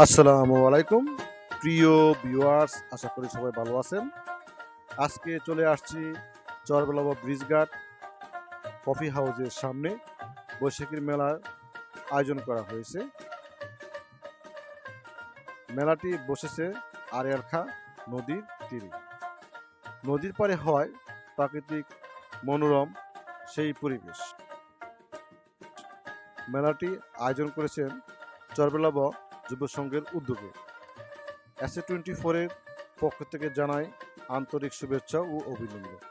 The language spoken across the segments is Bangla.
আসসালামু আলাইকুম। প্রিয় ভিউয়ার্স, আশা করি সবাই ভালো আছেন। আজকে চলে আসছি চরবেলাবা ব্রিজঘাট কফি হাউসের সামনে। বৈশাখীর মেলার আয়োজন করা হয়েছে। মেলাটি বসেছে আরিয়ারখা নদীর তীরে। নদীর পারে হয় প্রাকৃতিক মনোরম সেই পরিবেশ। মেলাটি আয়োজন করেছেন চরবেলাবা যুব সংঘের উদ্যোগে। এস এ টোয়েন্টি ফোরের পক্ষ থেকে জানায় আন্তরিক শুভেচ্ছা ও অভিনন্দন।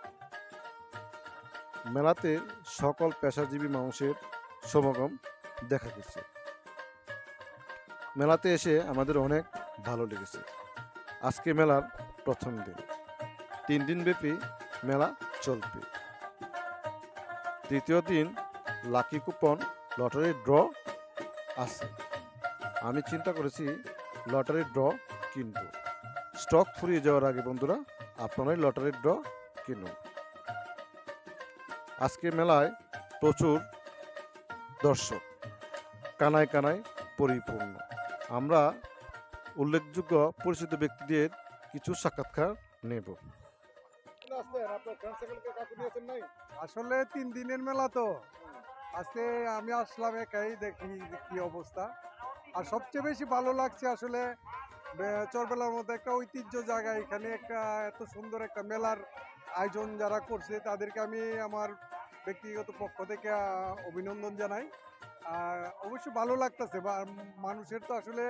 মেলাতে সকল পেশাজীবী মানুষের সমাগম দেখা গেছে। মেলাতে এসে আমাদের অনেক ভালো লেগেছে। আজকে মেলার প্রথম দিন। তিন দিন ব্যাপী মেলা চলবে। তৃতীয় দিন লাকি কুপন লটারির ড্র আছে। আমি চিন্তা করেছি, লটারির ড্র কিনবো। স্টক ফুরিয়ে যাওয়ার আগে বন্ধুরা, আপনারাই লটারির ড্র কিনুন। আজকে মেলায় প্রচুর দর্শক, কানায় কানায় পরিপূর্ণ। আমরা উল্লেখযোগ্য পরিচিত ব্যক্তিদের কিছু সাক্ষাৎকার নেব। আসলে তিন দিনের মেলা তো। আজকে আমি আসলাম একাই, দেখি কি অবস্থা। আর সবচেয়ে বেশি ভালো লাগছে আসলে চরবেলার মধ্যে একটা ঐতিহ্য জায়গা এখানে, একটা এত সুন্দর একটা মেলার আয়োজন যারা করছে, তাদেরকে আমি আমার ব্যক্তিগত পক্ষ থেকে অভিনন্দন জানাই। আর অবশ্যই ভালো লাগতেছে, বা মানুষের তো আসলে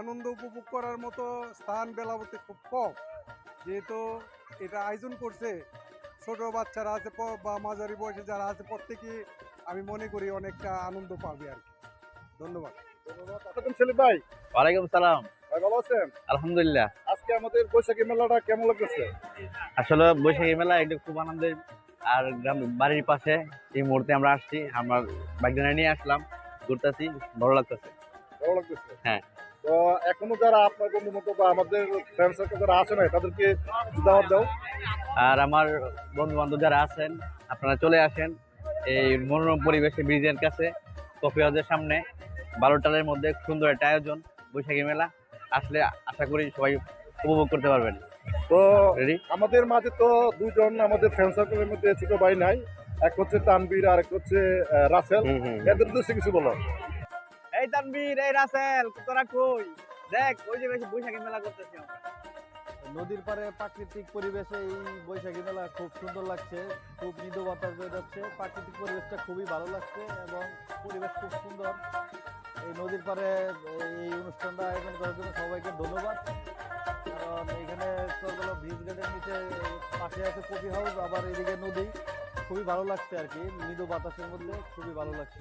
আনন্দ উপভোগ করার মতো স্থান বেলাবতে খুব কম। যেহেতু এটা আয়োজন করছে, ছোট বাচ্চারা আছে বা মাঝারি বয়সে যারা আছে, প্রত্যেকেই আমি মনে করি অনেকটা আনন্দ পাবে আর কি। ধন্যবাদ। সেলিম ভাই। ওয়ালাইকুম সালাম। ভাই ভালো আছেন? আলহামদুলিল্লাহ। আজকে আমাদের বৈশাখী মেলাটা কেমন লাগতেছে? আসলে বৈশাখী মেলা এটা খুব আনন্দের। আর গ্রাম বাড়ির পাশে এই মুহূর্তে আমরা আসছি। আমার বাইকটা নিয়ে আসলাম। ঘুরতেছি। ভালো লাগতেছে। ভালো লাগতেছে। হ্যাঁ। তো এখনও যারা আপনার বন্ধু মতো বা আমাদের ফ্রেন্ড সার্কেল যারা আছে না তাদেরকে দাওয়াত দাও। আর আমার বন্ধু বান্ধব যারা আছেন আপনারা চলে আসেন এই মনোরম পরিবেশে ব্রিজের কাছে কফি হাউসের সামনে। বারোটার মধ্যে সুন্দর একটা আয়োজন বৈশাখী মেলা। আসলে আশা করি সবাই উপভোগ করতে পারবেন। তো আমাদের মাঝে তো দুজন আমাদের ফ্রেন্ড সার্কেলের মধ্যে ছোট ভাই নাই। এক হচ্ছে তানবীর আর এক হচ্ছে আহ, রাসেল। এদের উদ্দেশ্যে কিছু বলো। এই তানবীর এই রাসেল তোরা কই? দেখ ওই যে বেশি বৈশাখী মেলা করতেছি আমরা। নদীর পাড়ে প্রাকৃতিক পরিবেশে এই বৈশাখী মেলা খুব সুন্দর লাগছে। খুব মৃদু বাতাস বের হচ্ছে প্রাকৃতিক পরিবেশটা খুবই ভালো লাগছে এবং পরিবেশ খুব সুন্দর। এই নদীর পারে এই অনুষ্ঠানটা আয়োজন করার জন্য সবাইকে ধন্যবাদ। কারণ এখানে চলগুলো ভিজ গেটের নিচে, পাশে আছে কফি হাউস আবার এদিকে নদী। খুবই ভালো লাগছে আর কি, মৃদু বাতাসের মধ্যে খুবই ভালো লাগছে।